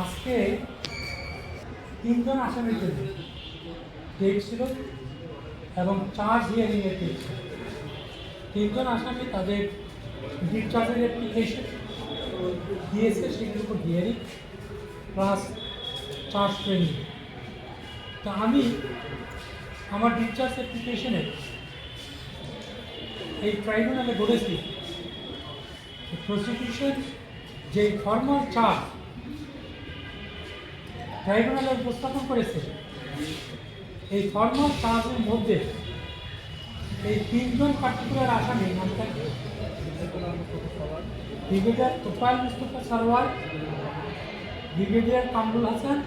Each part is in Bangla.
আজকে তিনজন আসামির জন্য ডেট ছিল এবং চার্জ হিয়ারিংয়ের ডেট ছিল। তিনজন আসামি তাদের ডিসচার্জের অ্যাপ্লিকেশন দিয়েছে, সেগুলোর উপর হিয়ারিং প্লাস চার্জ ট্রেনিং তা আমি আমার ডিসচার্জ অ্যাপ্লিকেশনে এই ট্রাইব্যুনালে বলেছি প্রসিকিউশন যে ফর্মাল চার্জ ট্রাইব্যুনালে উপস্থাপন করেছে। এই ফর্মাল চার্জের মধ্যে এই তিনজন পার্টিকুলার আসামি নামটা? Brigadier Tofayel Mustafa Sarwar, brigadier Kamrul Hasan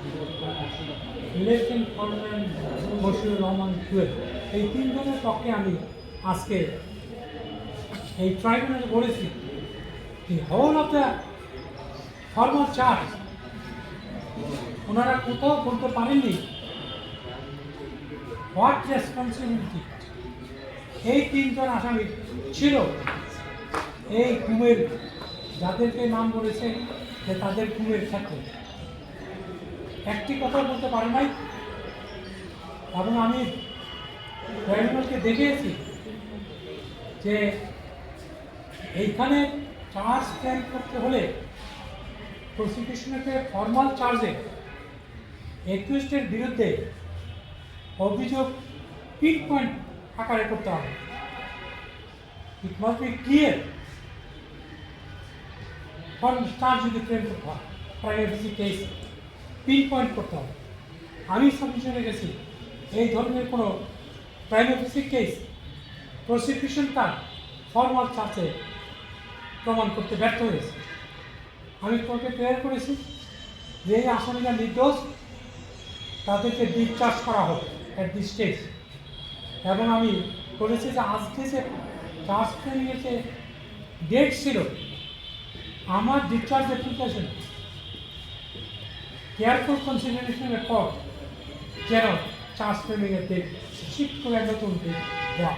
lieutenant colonel Bashirur Rahman Tuyel এই তিনজনের পক্ষে আমি আজকে এই ট্রাইব্যুনালে বলেছি the whole of the charge ওনারা কোথাও বলতে পারেননি। হোয়াট রেসপন্সিবিলিটি এই তিনজন আসামি ছিল। এই কুমের, যাদেরকে নাম বলেছে যে তাদের কুমের ক্ষেত্রে একটি কথা বলতে পারে নাই। এবং আমি ট্রাইব্যুনালকে দেখিয়েছি যে এইখানে চার্জ ক্লেম করতে হলে প্রসিকিউশনকে ফর্মাল চার্জে একুইস্টের বিরুদ্ধে অভিযোগ পিন পয়েন্ট আকারে করতে হবে। It must be clear form star যদি ক্লেম করতে হয় প্রাইভেসি কেস পিন পয়েন্ট করতে হবে। আমি সাবমিশনে গেছি, এই ধরনের কোনো প্রাইভেসি কেস প্রসিকিউশন তার ফর্মাল চার্জে প্রমাণ করতে ব্যর্থ হয়েছে। আমি কোর্টে প্রেয়ার করেছি যে এই আসামিরা নির্দোষ তাদেরকে ডিসচার্জ করা হবে অ্যাট দি স্টেজ এবং আমি বলেছি যে আজকে যে চার্জ ট্রেনিংয়ের যে ডেট ছিল, আমার ডিসচার্জ অ্যাপ্লিকেশন কেয়ারফুল কনসিডারেশনের পর যেন চার্জ ট্রেনিংয়ের ডেট শিফট করে নতুন ডেট দেওয়া।